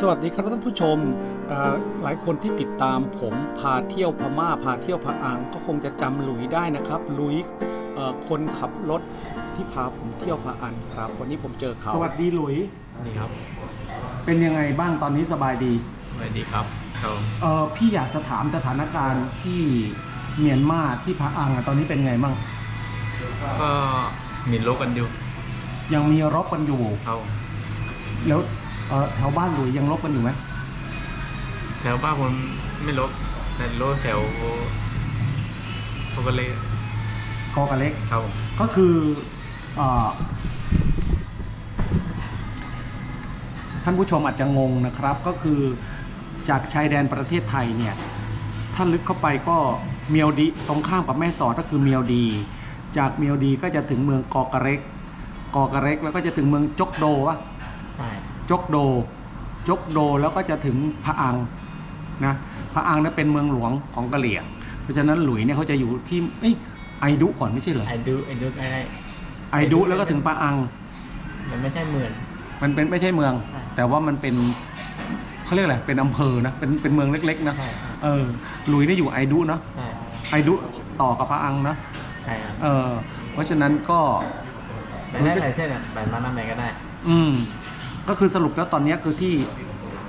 สวัสดีครับท่านผู้ชมเอ่อหลายคนที่ติดตามผมพาเที่ยวพม่าพาเที่ยวพะอังก็คงจะจำหลุยได้นะครับหลุยเอ่อคนขับรถที่พาผมเที่ยวพะอันครับ วันนี้ผมเจอเขาสวัสดีหลุยนี่ครับ เป็นยังไงบ้างตอนนี้สบายดีสวัสดีครับเขาเออพี่อยากจะถามสถานการณ์ที่เมียนมาที่พะอังอะตอนนี้เป็นไงบ้างก็มีโลกกันอยู่ ยังมีรบกันอยู่เขาแล้ว เออแถวบ้านหลุยยังรบกันอยู่ไหมแถวบ้านผมไม่ลบแต่ลบแถวเขาก็เลยกอกระเล็กเขาก็คือเออท่านผู้ชมอาจจะงงนะครับ ก็คือจากชายแดนประเทศไทยเนี่ย ถ้าลึกเข้าไปก็เมียวดีตรงข้ามกับแม่สอดก็คือเมียวดี จากเมียวดีก็จะถึงเมืองกอกระเร็กกอกระเร็กแล้วก็จะถึงเมืองจกโดวะ ใช่ จกโด จกโดแล้วก็จะถึงพะอังนะพะอังนั้นเป็นเมืองหลวงของกะเหรี่ยง เพราะฉะนั้นหลุยเนี่ยเขาจะอยู่ที่เอ้ยไอดุก่อนไม่ใช่เหรอไอดูไอดูไอไอไอดุแล้วก็ถึงพะอัง มันไม่ใช่เหมือนมันเป็นไม่ใช่เมืองใช่แต่ว่ามันเป็นเขาเรียกอะไรเป็นอำเภอนะเป็นเป็นเมืองเล็กๆนะใช่เออหลุยเนี่ยอยู่ไอดุเนาะใช่ไอดุต่อกับพะอังนะใช่ครับเออเพราะฉะนั้นก็ ไปได้หลายเส้นอะไปมาหน้าไหนก็ได้ อืม ก็คือสรุปแล้วตอนเนี้ยคือที่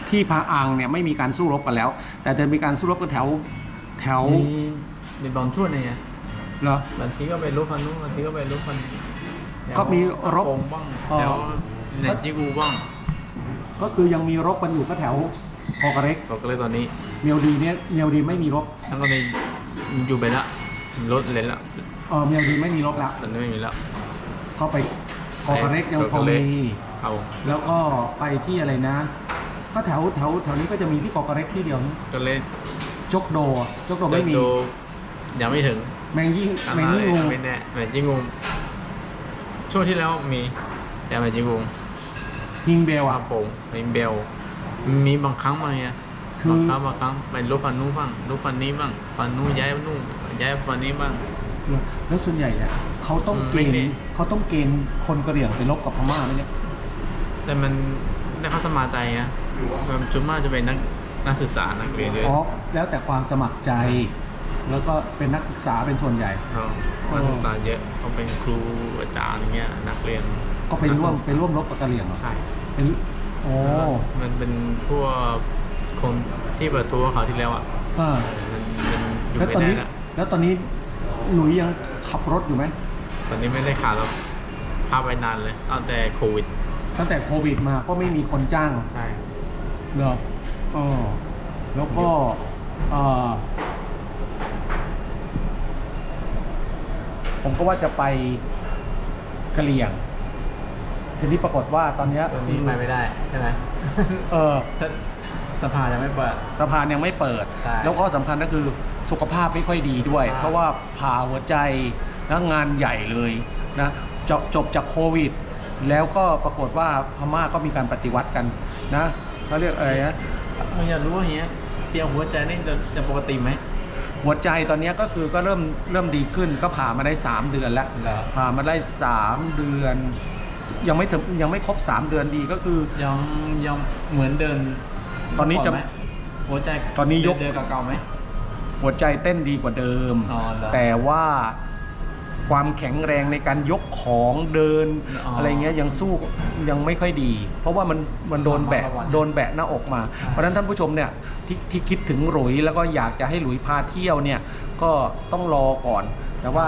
ที่พะอังเนี่ยไม่มีการสู้รบกันแล้ว แต่จะมีการสู้รบกันแถวแถวมีมีบอลช่วยไงเหรอบางทีก็ไปลบพันนู้นบางทีก็ไปลบพันก็มีรบโป่งบ้างอ๋อแถวในจิกูบ้างก็คือยังมีรบกันอยู่ก็แถวพอกระเร็กเราก็เลยตอนนี้เมียวดีเนี่ยเมียวดีไม่มีรบทั้งก็เลยอยู่ไปละรถเลยละเออเมียวดีไม่มีรบแล้วตอนนี้ไม่มีแล้วก็ไปพอกระเร็กยังพอมี เอาแล้วก็ไปที่อะไรนะ ก็แถวแถวแถวนี้ก็จะมีที่กอกระเร็กที่เดียวนะก็เลยจกโดอะจกโดไม่มีจะดูยังไม่ถึงแมงยิ่งตามแมงมายิ่งเลยงู ไม่แน่แมงยิ่งงูช่วงที่แล้วมี แต่แมงยิ่งงูยิงเบลว่าอะโป่งมีเบล มีบางครั้งมาเนี่ยคือบางครั้งบางครั้งไปลบฟันนู้นบ้างลบฟันนี้บ้างฟันนู้นย้ายฟันนู้นย้ายฟันนี้บ้าง แล้วส่วนใหญ่เนี่ยเขาต้องเกไม่ณได้ฑ์เขาต้องเกณฑ์คนกระเหรี่ยงไปรบกับพม่าไหมเนี่ย แต่มันได้เข้าสมาใจอะมันจุดมากจะเป็นนักนักศึกษานักเรียนด้วยอ๋อแล้วแต่ความสมัครใจ แล้วก็เป็นนักศึกษาเป็นส่วนใหญ่เขานักศึกษาเยอะเขาเป็นครูอาจารย์อย่างเงี้ยนักเรียน ก็ไปร่วมไปร่วมรบกับกะเหรี่ยงเหรอใช่เป็นโอ้มันเป็นพวกคนที่เปิดตัวเขาวที่แล้วอะเออมันมันอยู่แล้วไม่ตอนได้นี้ละแล้วตอนนี้หลุยยังขับรถอยู่ไหม ตอนนี้ไม่ได้ขาดแล้วพาไปนานเลยตั้งแต่โควิด ตั้งแต่โควิดมาก็ไม่มีคนจ้าง ใช่ เหรอเออแล้วก็เออผมก็ว่าจะไปกะเหรี่ยง ทีนี้ปรากฏว่าตอนเนี้ยตอนนี้ไปไม่ได้ใช่ไหมเออสสภายังไม่เปิด สะพานยังไม่เปิด ใช่แล้วก็สำคัญก็คือสุขภาพไม่ค่อยดีด้วยใช่เพราะว่าผ่าหัวใจแล้วงานใหญ่เลยนะจบจบจากโควิด แล้วก็ปรากฏว่าพม่าก็มีการปฏิวัติกันนะเขาเรียกอะไรนะผมอยากรู้ว่าเฮียเตียวหัวใจนี่จะจะปกติไหมหัวใจตอนเนี้ยก็คือก็เริ่มเริ่มดีขึ้นก็ผ่ามาได้ 3 เดือนแล้วเหรอ ผ่ามาได้ 3 เดือน ยังไม่ถึงยังไม่ครบ 3 เดือนดีก็คือ ยังยังเหมือนเดินตอนนี้จะ ก่ไหมหัวใจตอนนี้ยก เดินเก่าๆไหม หัวใจเต้นดีกว่าเดิม อ๋อเหรอ แต่ว่า ความแข็งแรงในการยกของเดินอ๋อออะไรเงี้ยยังสู้ยังไม่ค่อยดี เพราะว่ามันมันโดนแบะระวังโดนแบะหน้าอกมา เพราะฉะนั้นท่านผู้ชมเนี่ยที่ที่คิดถึงหลุยแล้วก็อยากจะให้หลุยพาเที่ยวเนี่ยก็ต้องรอก่อน แต่ว่า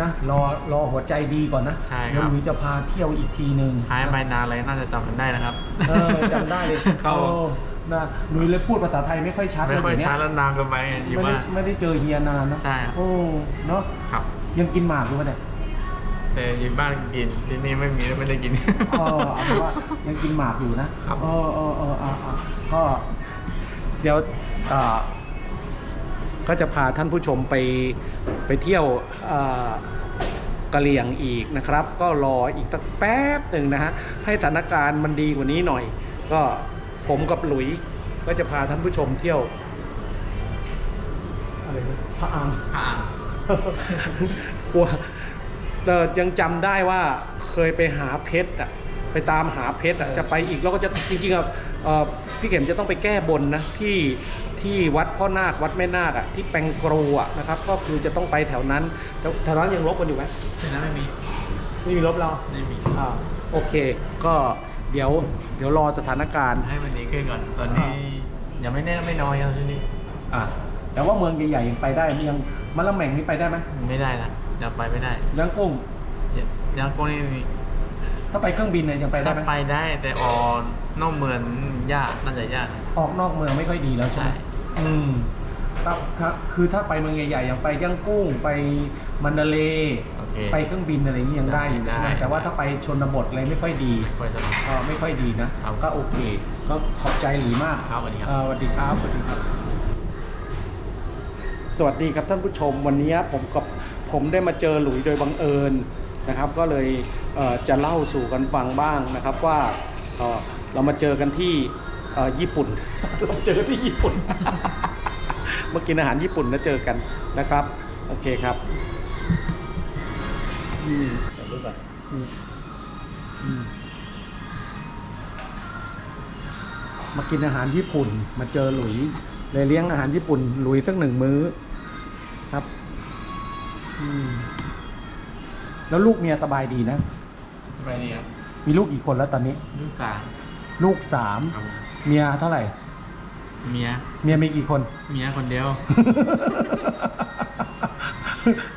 นะรอรอหัวใจดีก่อนนะใช่ครับเดี๋ยวหลุยจะพาเที่ยวอีกทีหนึ่งหายไปนานเลยน่าจะจำกันได้นะครับเออจำได้เลยเข้าโอ้นะหลุยเลยพูดภาษาไทยไม่ค่อยชัดไม่เลยค่อยเดี๋ยวช้านี้แล้วนานเกันไปอยู่ไม่ได้ว่าไม่ได้เจอเฮียนานนะใช่โอ้เนาะครับ ยังกินหมากอยู่ปะเนี่ยแต่อยู่บ้านกินที่นี่ไม่มีไม่ได้กินเออเอาเป็นว่ายังกินหมากอยู่นะครับเออเออเออเออเออก็เดี๋ยวเอ่อก็จะพาท่านผู้ชมไปไปเที่ยวเอ่อกะเหรี่ยงอีกนะครับ ก็รออีกสักแป๊บหนึ่งนะฮะให้สถานการณ์มันดีกว่านี้หน่อย ก็ผมกับหลุยก็จะพาท่านผู้ชมเที่ยวอะไรนะพระอังอ่า กลัวแต่ยังจำได้ว่าเคยไปหาเพชรอะไปตามหาเพชรอะจะไปอีกแล้วก็จะจริงๆอะเอ่อพี่เข็มจะต้องไปแก้บนนะที่ที่วัดพ่อนาควัดแม่นาคอะที่แปงกรูอะนะครับก็คือจะต้องไปแถวนั้นแถวแถวนั้นยังรบกันอยู่ไหมใช่นะไม่มีไม่มีรบเราไม่มี อ่าโอเค ก็เดี๋ยวเดี๋ยวรอสถานการณ์ ให้มันดีขึ้นก่อน ตอนนี้ยังไม่แน่ไม่น้อยครับที่นี่อะ แต่ว่าเมืองใหญ่ๆยังไปได้มันยังมะละแม่งนี่ไปได้ไหมไม่ได้นะยังไปไม่ได้ยังกุ้งยังยังโกนี่มีถ้าไปเครื่องบินเนี่ยยังไปได้ถ้าไหมไปได้แต่ออกนอกเมืองยากน่าจะยากออกนอกเมืองไม่ค่อยดีแล้วใช่ไหมใช่อืมถ้าถ้าคือถ้าไปเมืองใหญ่ๆอย่างไปย่างกุ้งไปมันดาเลย์โอเคไปเครื่องบินอะไรอย่างนี้ยังได้อยู่ได้ใช่ไหมได้แต่ว่าถ้าไปชนบทอะไรไม่ค่อยดีไม่ค่อยสนุกเออไม่ค่อยดีนะครับก็โอเค ก็ขอบใจหลีมากครับสวัสดีครับเอ่อสวัสดีครับสวัสดีครับ สวัสดีครับท่านผู้ชมวันนี้ผมกับผมได้มาเจอหลุยโดยบังเอิญนะครับ ก็เลยเจะเล่าสู่กันฟังบ้างนะครับว่าเเรามาเจอกันที่ญี่ปุ่น เราเจอที่ญี่ปุ่นมากินอาหารญี่ปุ่นแล้วเจอกันนะครับ โอเคครับอืมถ่ายรูปก่อนอืมอืมมากินอาหารญี่ปุ่น มาเจอหลุยเลยเลี้ยงอาหารญี่ปุ่น หลุยสักหนึ่งมื้อ ครับ อืม แล้วลูกเมียสบายดีนะ สบายดีครับมีลูกกี่คนแล้วตอนนี้ ลูกสามลูกสามครับผมเมียเท่าไหร่ เมีย เมียมีกี่คน เมียคนเดียว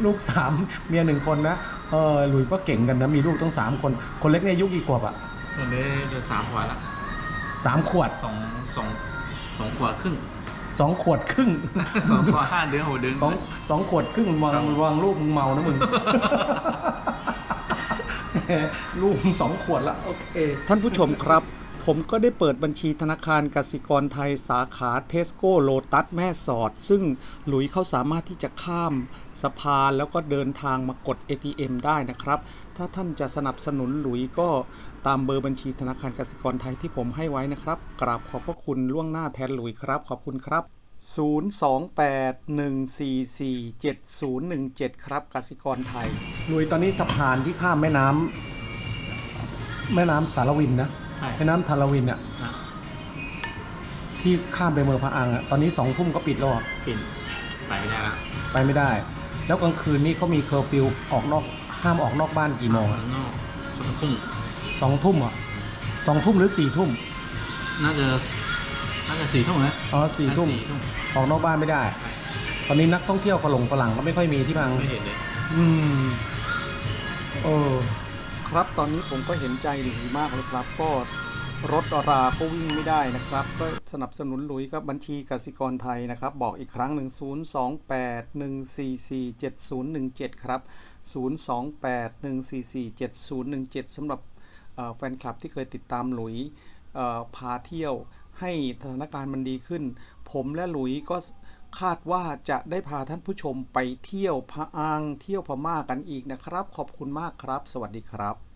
ลูกสามเมียหนึ่งคนนะเออหลุยก็เก่งกันนะมีลูกต้องสามคน คนเล็กเนี่ยอายุกี่ขวบอะคนนี้จะสามขวบละสามขวด สองสองสองขวบครึ่ง สองขวดครึ่งสองขวบห้าเดือนหกเดือนสองสองขวดครึ่งวางครับวางลูกมึงเมานะมึงลูกมึงสองขวดละโอเค ท่านผู้ชมครับ ผมก็ได้เปิดบัญชีธนาคารกสิกรไทยสาขาเทสโก้โลตัสแม่สอด ซึ่งหลุยเขาสามารถที่จะข้ามสะพานแล้วก็เดินทางมากด ATM ได้นะครับ ถ้าท่านจะสนับสนุนหลุยก็ตามเบอร์บัญชีธนาคารกสิกรไทยที่ผมให้ไว้นะครับ กราบขอบพระคุณล่วงหน้าแทนหลุยครับ ขอบคุณครับ 028-144-7017 ครับกสิกรไทย หลุยตอนนี้สะพานที่ข้ามแม่น้ำแม่น้ำสารวินนะ แม่น้ำทารวินอะอะที่ข้ามไปเมืองพะอังอะตอนนี้สองทุ่มก็ปิดแล้วอะปิ่นไปไม่ได้ละไปไม่ได้ แล้วกลางคืนนี้เขามีเคอร์ฟิวออกนอกห้ามออกนอกบ้านกี่โมงอะข้างนอกสองทุ่มสองทุ่มอะสองทุ่มหรือสี่ทุ่มน่าจะน่าจะสี่ทุ่มนะอ๋อสี่ทุ่มสี่ทุ่มออกนอกบ้านไม่ได้ ใช่ตอนนี้นักท่องเที่ยวฝรั่งฝรั่งก็ไม่ค่อยมีที่พัง ไม่เห็นเลย อืม เออ ครับตอนนี้ผมก็เห็นใจหลุยมากเลยครับ ก็รถราก็วิ่งไม่ได้นะครับ ก็สนับสนุนหลุยกับบัญชีกสิกรไทยนะครับ บอกอีกครั้งหนึ่ง028-144-7017 ครับ 028-144-7017สำหรับเอ่อแฟนคลับที่เคยติดตามหลุยพาเที่ยวให้สถานการณ์มันดีขึ้น ผมและหลุยก็ คาดว่าจะได้พาท่านผู้ชมไปเที่ยวพะอัง เที่ยวพม่ากันอีกนะครับ ขอบคุณมากครับ สวัสดีครับ